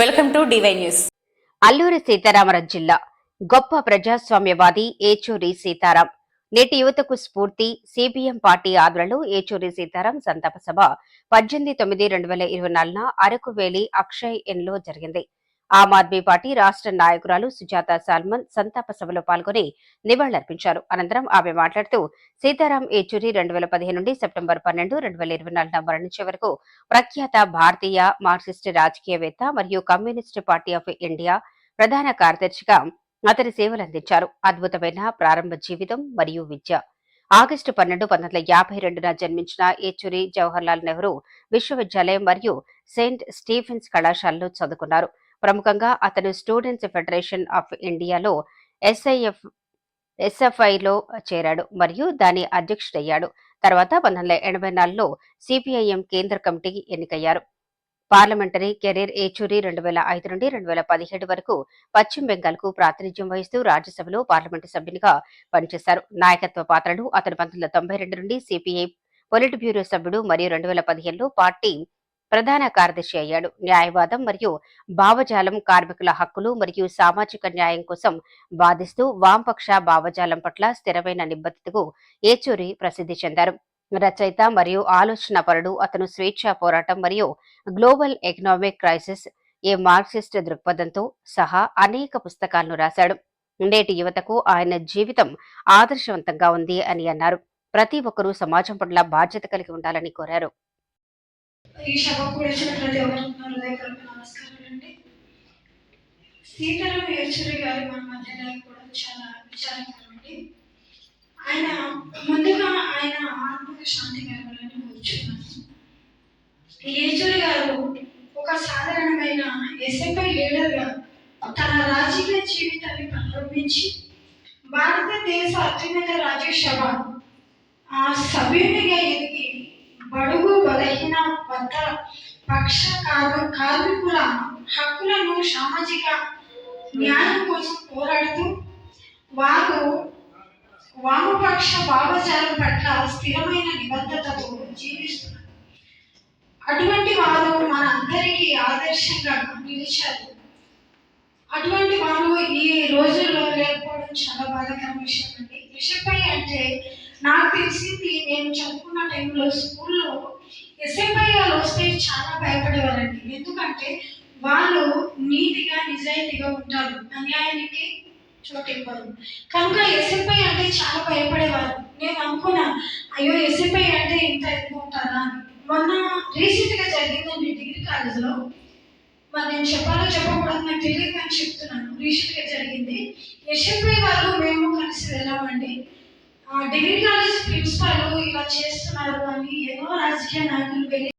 Welcome to DY news. Alluri Sitaramaraju జిల్లా గొప్ప ప్రజాస్వామ్యవాది ఏచూరి సీతారాం. నేటి యువతకు స్ఫూర్తి సిపిఎం పార్టీ ఆధ్వర్యంలో ఏచూరి సీతారాం సంతాప సభ పద్దెనిమిది తొమ్మిది రెండు వేల ఇరవై నాలుగున అరకు వేలి అక్షయ్ ఎన్లో జరిగింది. ఆమ్ ఆద్మీ పార్టీ రాష్ట్ర నాయకురాలు సుజాత సాల్మన్ సంతాప సభలో పాల్గొని నివాళులర్పించారు. అనంతరం ఆమె మాట్లాడుతూ సీతారాం ఏచూరి రెండు వేల పదిహేను నుండి సెప్టెంబర్ పన్నెండు రెండు వేల ఇరవై నాలుగున మరణించే వరకు ప్రఖ్యాత భారతీయ మార్క్సిస్ట్ రాజకీయవేత్త మరియు కమ్యూనిస్ట్ పార్టీ ఆఫ్ ఇండియా ప్రధాన కార్యదర్శిగా అతని సేవలు అందించారు అద్భుతమైన ప్రారంభ జీవితం మరియు విద్య. ఆగస్టు పన్నెండు పంతొమ్మిది వందల యాభై రెండున జన్మించిన ఏచూరి జవహర్లాల్ నెహ్రూ విశ్వవిద్యాలయం మరియు సెయింట్ స్టీఫెన్స్ కళాశాలలో చదువుకున్నారు. ప్రముఖంగా అతను స్టూడెంట్స్ ఫెడరేషన్ ఆఫ్ ఇండియాలో ఎస్ఐఎఫ్ ఎస్ఎఫ్ఐలో చేరాడు మరియు దాని అధ్యక్షుడయ్యాడు. తర్వాత పంతొమ్మిది వందల ఎనభై నాలుగులో సిపిఐఎం కేంద్ర కమిటీకి ఎన్నికయ్యారు. పార్లమెంటరీ కెరీర్ ఏచూరి రెండు వేల ఐదు నుండి రెండు వేల పదిహేడు వరకు పశ్చిమ బెంగాల్కు ప్రాతినిధ్యం వహిస్తూ రాజ్యసభలో పార్లమెంటు సభ్యునిగా పనిచేశారు. నాయకత్వ పాత్రలు అతను పంతొమ్మిది వందల తొంభై రెండు నుండి సిపిఐ పొలిట్ బ్యూరో సభ్యుడు మరియు రెండు వేల పదిహేనులో పార్టీ ప్రధాన కార్యదర్శి అయ్యాడు. న్యాయవాదం మరియు భావజాలం కార్మికుల హక్కులు మరియు సామాజిక న్యాయం కోసం వాదిస్తూ వామపక్ష భావజాలం పట్ల స్థిరమైన నిబద్ధతకు ఏచూరి ప్రసిద్ధి చెందారు. రచయిత మరియు ఆలోచన పరుడు అతను స్వేచ్ఛ పోరాటం మరియు global economic crisis a Marxist దృక్పథంతో సహా అనేక పుస్తకాలను రాశాడు. నేటి యువతకు ఆయన జీవితం ఆదర్శవంతంగా ఉంది అని అన్నారు. ప్రతి ఒక్కరూ సమాజం పట్ల బాధ్యత కలిగి ఉండాలని కోరారు. ఈ సభకు వచ్చిన ప్రతి ఒక్కరికి నా హృదయపూర్వక నమస్కారాలండి సీతారాం యేచూరి గారు మన మధ్య కూడా చాలా విచారకరమండి. ఆయన ముందుగా ఆయన ఆత్మక శాంతి కలగాలని కూర్చున్నాను యేచూరి గారు ఒక సాధారణమైన ఎస్ఎఫ్ఐ లీడర్గా తన రాజకీయ జీవితాన్ని ప్రారంభించి భారతదేశ అత్యున్నత రాజ్యసభ సభ్యునిగా ఎదిగి బడుగు కలిగిన వద్ద పక్ష కార్మికుల హక్కులను సామాజిక న్యాయం కోసం పోరాడుతూ వారు వామపక్ష భావజాలం పట్ల స్థిరమైన నిబద్ధతతో జీవిస్తున్నారు. అటువంటి వారు మన అందరికీ ఆదర్శంగా నిలిచారు. అటువంటి వారు ఈ రోజుల్లో లేకపోవడం చాలా బాధాకరం విషయం అండి. విషయపై అంటే నాకు తెలిసింది నేను చదువుకున్న టైంలో స్కూల్లో చాలా భయపడేవారండి. ఎందుకంటే వాళ్ళు నీతిగా నిజాయితీగా ఉంటారు. అన్యాయానికి చోటు ఇవ్వరు. కనుక ఎస్ఎఫ్ఐ అంటే చాలా భయపడేవారు. నేను అనుకున్నా అయ్యో ఎస్ఎఫ్ఐ అంటే ఇంత ఎక్కువ ఉంటారా? అని. మొన్న రీసెంట్గా జరిగిందండి డిగ్రీ కాలేజ్లో. మరి నేను చెప్పాలో చెప్పకూడదు నాకు తెలియదు అని చెప్తున్నాను. రీసెంట్గా జరిగింది. ఎస్ఎఫ్ఐ వాళ్ళు మేము కలిసి వెళ్ళామండి. డిగ్రీ కాలేజ్ ప్రిన్సిపాల్ ఇలా చేస్తున్నారు అని ఎన్నో రాజకీయ నాయకులు వెళ్ళి